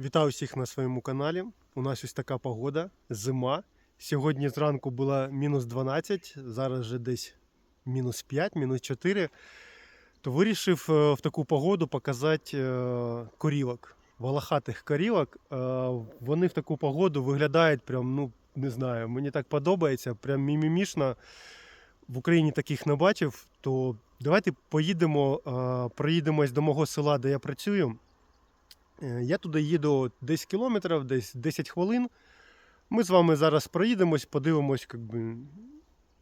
Вітаю всіх на своєму каналі. У нас ось така погода, зима. Сьогодні зранку було мінус 12, зараз вже десь мінус 5, мінус 4. То вирішив е, в таку погоду показати е, корівок, волохатих корівок. Е, Вони в таку погоду виглядають прям, ну не знаю, мені так подобається, прям мімімішно. В Україні таких не бачив. То давайте поїдемо, проїдемось до мого села, де я працюю. Е, Я туди їду 10 кілометрів, десь 10 хвилин. Ми з вами зараз проїдемось, подивимось би,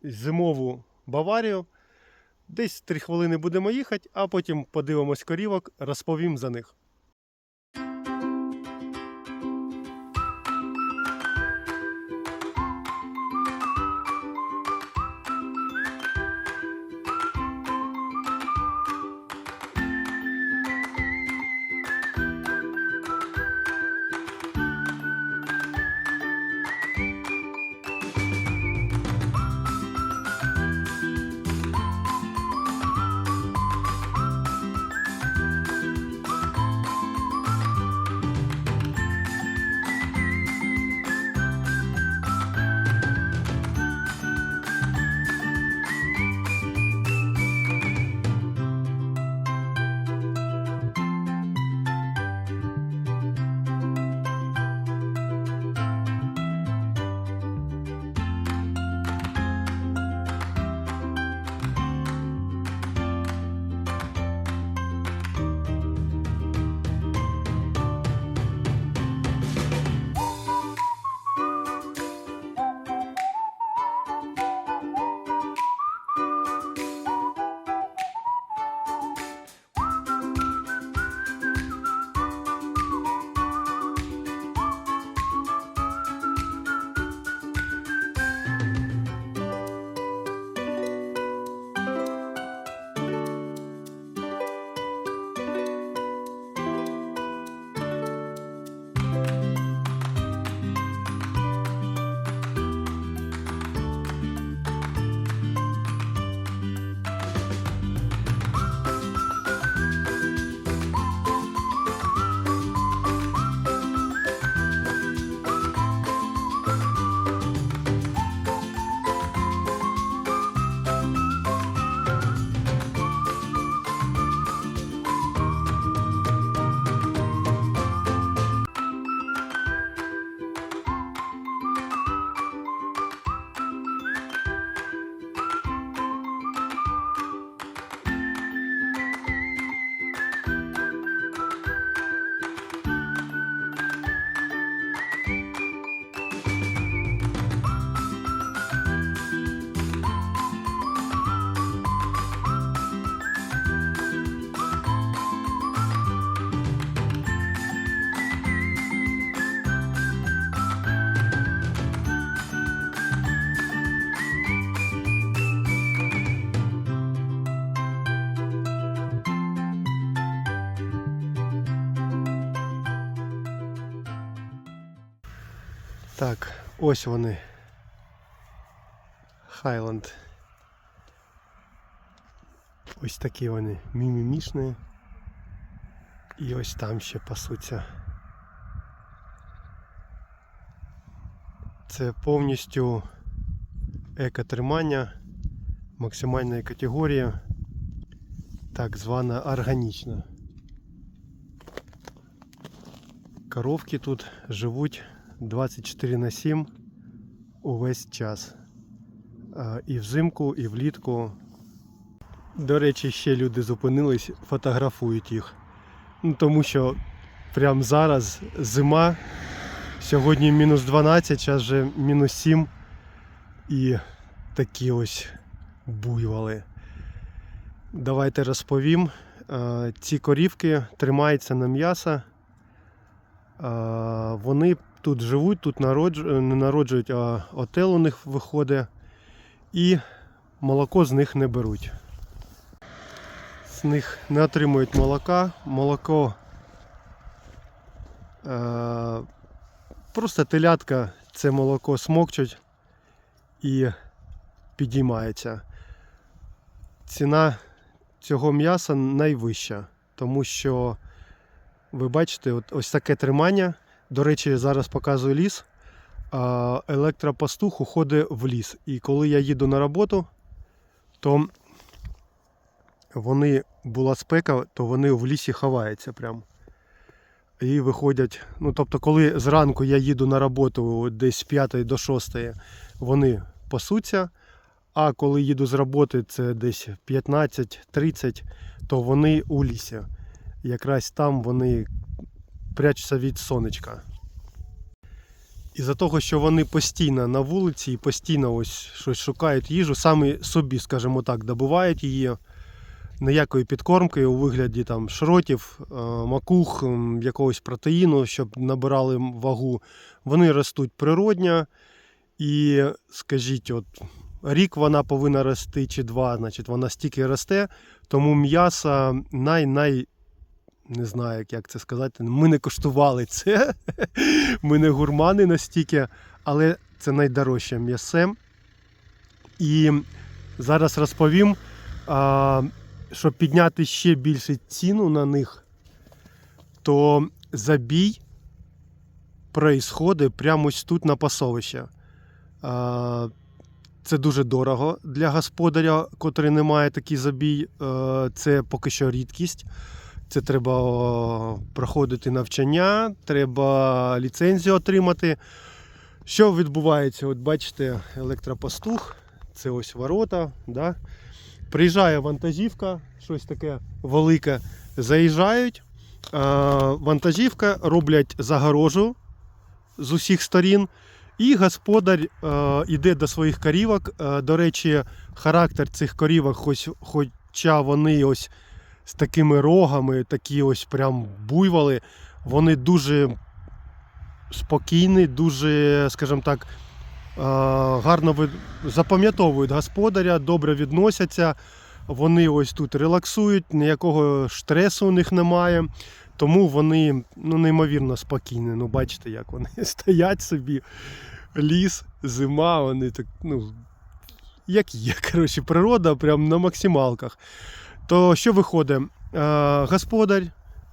зимову Баварію. Десь 3 хвилини будемо їхати, а потім подивимось корівок, розповім за них. Так, ось вони. Хайланд. Ось такі вони мімімішні. І ось там ще пасуться. Це повністю екотримання максимальної категорії, так звана органічна. Коровки тут живуть 24 на 7 увесь час. І взимку, і влітку. До речі, ще люди зупинились, фотографують їх. Ну, тому що прямо зараз зима. Сьогодні мінус 12, зараз вже мінус 7. І такі ось буйволи. Давайте розповім. Ці корівки тримаються на м'ясо. Вони тут живуть, тут народж... не народжують, а отел у них виходить. І молоко з них не беруть. З них не отримують молока. Молоко е... просто телятка це молоко смокчуть і підіймається. Ціна цього м'яса найвища, тому що ви бачите, от, ось таке тримання. До речі, зараз показую ліс. Електропастух уходить в ліс. І коли я їду на роботу, то вони була спека, то вони в лісі ховаються прям. І виходять. Ну, тобто, коли зранку я їду на роботу десь з 5 до 6, вони пасуться. А коли їду з роботи, це десь 15-30, то вони у лісі. Якраз там вони прячуться від сонечка. Із-за того, що вони постійно на вулиці і постійно ось щось шукають їжу, самі собі, скажімо так, добувають її ніякої підкормки у вигляді там шротів, е, макух, якогось протеїну, щоб набирали вагу. Вони ростуть природньо. І скажіть, от рік вона повинна рости чи два, значить вона стільки росте, тому м'ясо най-най. Не знаю, як- це сказати. Ми не коштували це. Ми не гурмани настільки, але це найдорожче м'ясе. І зараз розповім, щоб підняти ще більше ціну на них, то забій происходить прямо ось тут на пасовище. Це дуже дорого для господаря, котрий не має такий забій. Це поки що рідкість. Це треба проходити навчання, треба ліцензію отримати. Що відбувається? От бачите, електропастух, це ось ворота. Да? Приїжджає вантажівка, щось таке велике. Заїжджають. Вантажівка роблять загорожу з усіх сторін. І господар е, іде до своїх корівок. До речі, характер цих корівок, хоч, хоча вони ось з такими рогами, такі ось прям буйволи, вони дуже спокійні, дуже, скажімо так, гарно запам'ятовують господаря, добре відносяться. Вони ось тут релаксують, ніякого стресу у них немає. Тому вони ну, неймовірно спокійні. Ну, бачите, як вони стоять собі. Ліс, зима, вони так, ну, як є, коротше, природа прям на максималках. То що виходить? Е, господар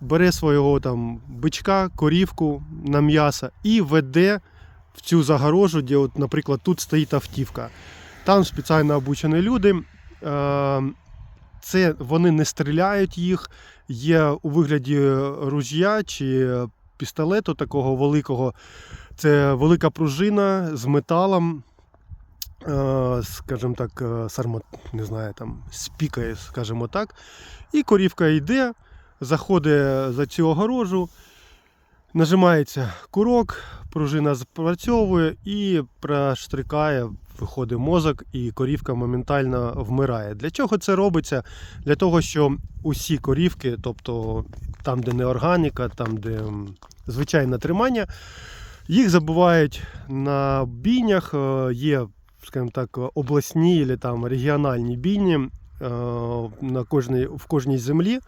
бере свого там бичка, корівку на м'ясо і веде в цю загорожу, де, от, наприклад, тут стоїть автівка. Там спеціально обучені люди. Е, це вони не стріляють їх, є у вигляді ружя чи пістолету такого великого. Це велика пружина з металом, скажімо так, е, не знаю, там, спікає, скажімо так. І корівка йде, заходить за цю огорожу, нажимається курок, пружина спрацьовує і проштрикає, виходить мозок, і корівка моментально вмирає. Для чого це робиться? Для того, що усі корівки, тобто там, де не органіка, там, де звичайне тримання, їх забувають на бійнях. е, Є, скажімо так, обласні або там регіональні бійні е, на кожній, в кожній землі.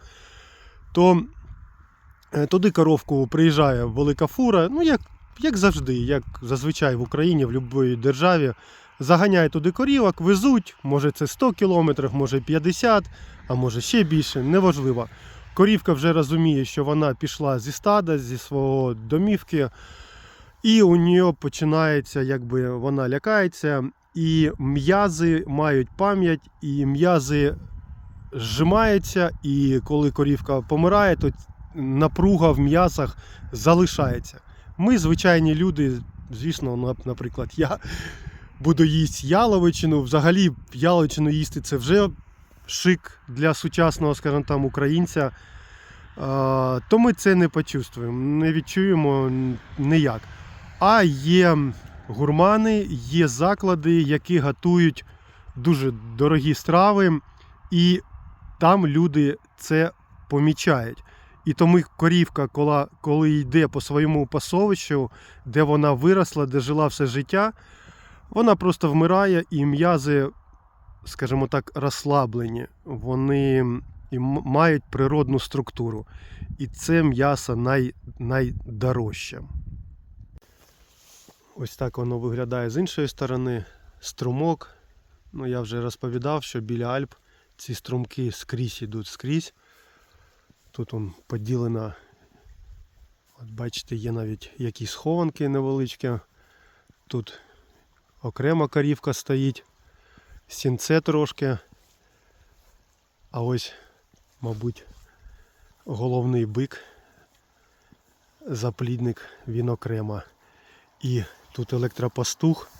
То е, туди коровку приїжджає велика фура, ну як, як завжди, як зазвичай в Україні, в будь-якій державі. Заганяє туди корівок, везуть, може це 100 кілометрів, може 50, а може ще більше, неважливо. Корівка вже розуміє, що вона пішла зі стада, зі свого домівки, і у нього починається, якби вона лякається, і м'язи мають пам'ять, і м'язи зжимаються, і коли корівка помирає, то напруга в м'ясах залишається. Ми, звичайні люди, звісно, наприклад, я буду їсти яловичину. Взагалі, яловичину їсти це вже шик для сучасного, скажімо там, українця. То ми це не почувствуємо, не відчуємо ніяк. А є гурмани, є заклади, які готують дуже дорогі страви, і там люди це помічають. І тому корівка, коли, йде по своєму пасовищу, де вона виросла, де жила все життя, вона просто вмирає, і м'язи, скажімо так, розслаблені. Вони і мають природну структуру. І це м'ясо най, найдорожче. Ось так воно виглядає з іншої сторони. Струмок. Ну, я вже розповідав, що біля Альп ці струмки скрізь ідуть скрізь. Тут он поділена От бачите, є навіть якісь схованки невеличкі. Тут окрема корівка стоїть, сінце трошки. А ось, мабуть, головний бик, заплідник, він окремо. І тут електропастух,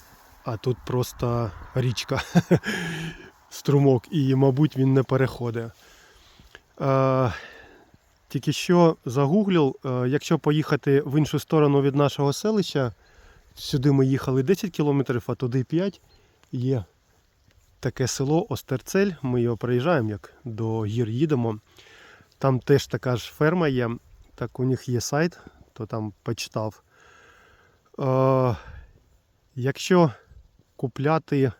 а тут просто річка, струмок, і, мабуть, він не переходить. Тільки що загуглив, е, якщо поїхати в іншу сторону від нашого селища, сюди ми їхали 10 кілометрів, а туди 5, є таке село Остерцель. Ми його проїжджаємо, як до гір їдемо. Там теж така ж ферма є. Так у них є сайт, то там почитав. Е, якщо купляти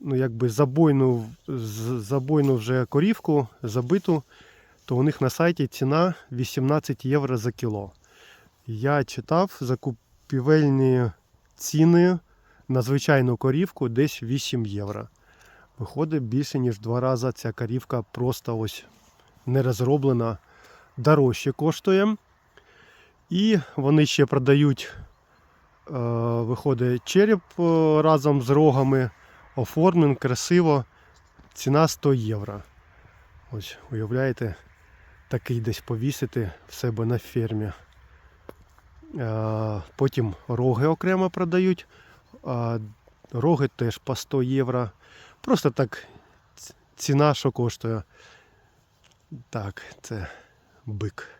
ну, якби забойну, забойну вже корівку, забиту, то у них на сайті ціна 18 євро за кіло. Я читав закупівельні ціни на звичайну корівку десь 8 євро. Виходить більше, ніж два рази ця корівка просто ось не розроблена, дорожче коштує. І вони ще продають, е, виходить, череп е, разом з рогами, оформлен, красиво. Ціна 100 євро. Ось, уявляєте, такий десь повісити в себе на фермі. Е, Потім роги окремо продають. Роги теж по 100 євро. Просто так ціна, що коштує. Так, це бик.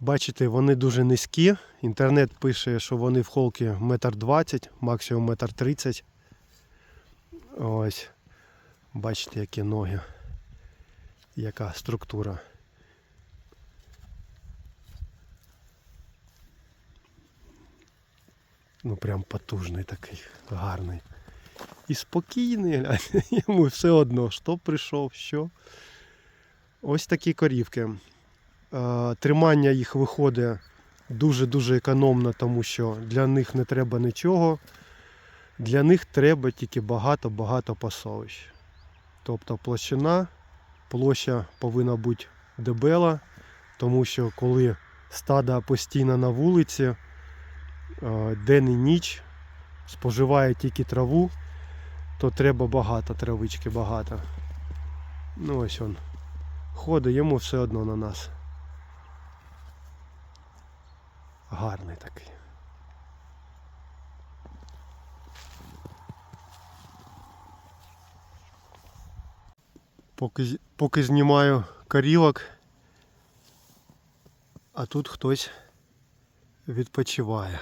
Бачите, вони дуже низькі. Інтернет пише, що вони в холки метр двадцять, максимум метр тридцять. Ось. Бачите, які ноги. Яка структура. Ну прям потужний такий, гарний. І спокійний, глянь, йому все одно, що прийшов, що. Ось такі корівки. Е, Тримання їх виходить дуже-дуже економно, тому що для них не треба нічого. Для них треба тільки багато-багато пасовищ. Тобто площина, площа повинна бути дебела, тому що коли стада постійно на вулиці, е, день і ніч споживає тільки траву, то треба багато травички, багато. Ну ось он. Ходить йому все одно на нас. Гарний такий. Поки, поки знімаю корівок, а тут хтось відпочиває.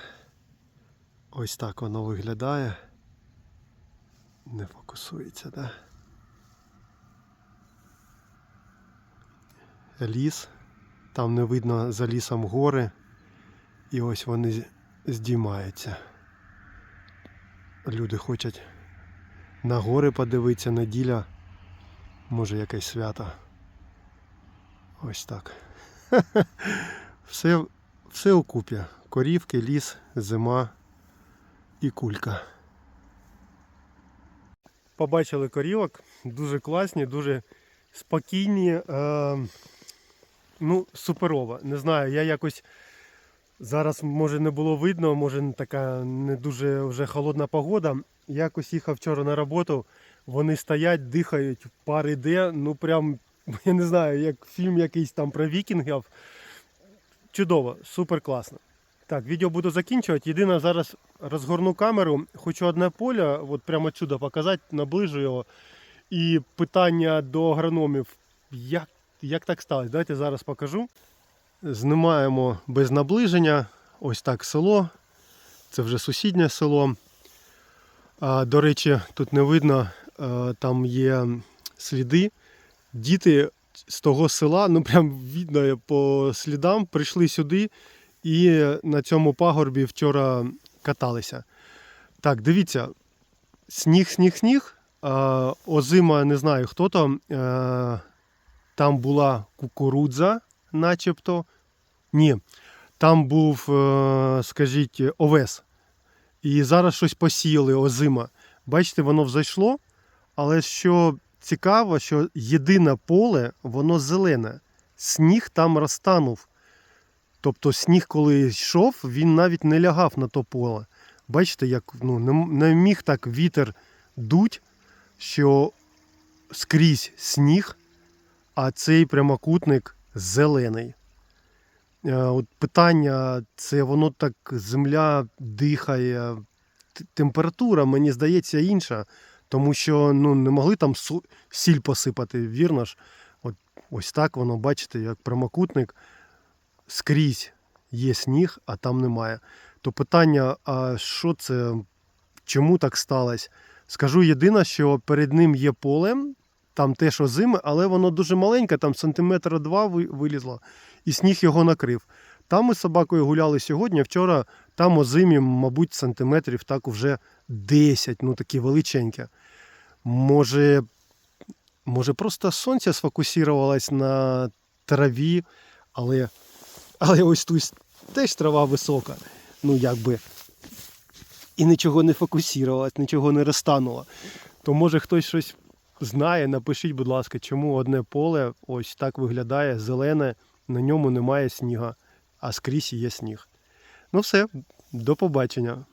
Ось так воно виглядає. Не фокусується, да? Ліс. Там не видно за лісом гори. І ось вони здіймаються. Люди хочуть на гори подивитися, неділя. Може якесь свято. Ось так. Все, все у. Корівки, ліс, зима і кулька. Побачили корівок. Дуже класні, дуже спокійні. Е, ну, суперово. Не знаю, я якось зараз може не було видно, може така не дуже вже холодна погода. Якось їхав вчора на роботу. Вони стоять, дихають, пар іде. Ну прям, я не знаю, як фільм якийсь там про вікінгів. Чудово, супер класно. Так, відео буду закінчувати. Єдине, зараз розгорну камеру, хочу одне поле, от прямо отсюда показати, наближу його. І питання до агрономів. Як, як так сталося? Давайте зараз покажу. Знімаємо без наближення. Ось так село. Це вже сусіднє село. А, до речі, тут не видно, там є сліди. Діти з того села, ну прям видно по слідам, прийшли сюди і на цьому пагорбі вчора каталися. Так, дивіться, сніг, сніг, сніг. Озима, не знаю хто там. А, там була кукурудза, начебто. Ні, там був, е, скажіть, овес. І зараз щось посіяли озима. Бачите, воно взайшло. Але що цікаво, що єдине поле, воно зелене. Сніг там розтанув. Тобто сніг, коли йшов, він навіть не лягав на то поле. Бачите, як ну, не, не міг так вітер дуть, що скрізь сніг, а цей прямокутник зелений. Е, От питання, це воно так земля дихає. Температура, мені здається, інша, тому що ну, не могли там сіль посипати, вірно ж. От, ось так воно, бачите, як прямокутник скрізь є сніг, а там немає. То питання, а що це, чому так сталося? Скажу єдине, що перед ним є поле, там теж озиме, але воно дуже маленьке, там сантиметра два вилізло, і сніг його накрив. Там ми з собакою гуляли сьогодні, вчора там озимі, мабуть, сантиметрів так вже 10, ну такі величенькі. Може, може просто сонце сфокусувалось на траві, але, але ось тут теж трава висока. Ну, якби. І нічого не фокусувалось, нічого не розтануло. То може хтось щось знає, напишіть, будь ласка, чому одне поле ось так виглядає зелене, на ньому немає сніга, а скрізь є сніг. Ну все, до побачення.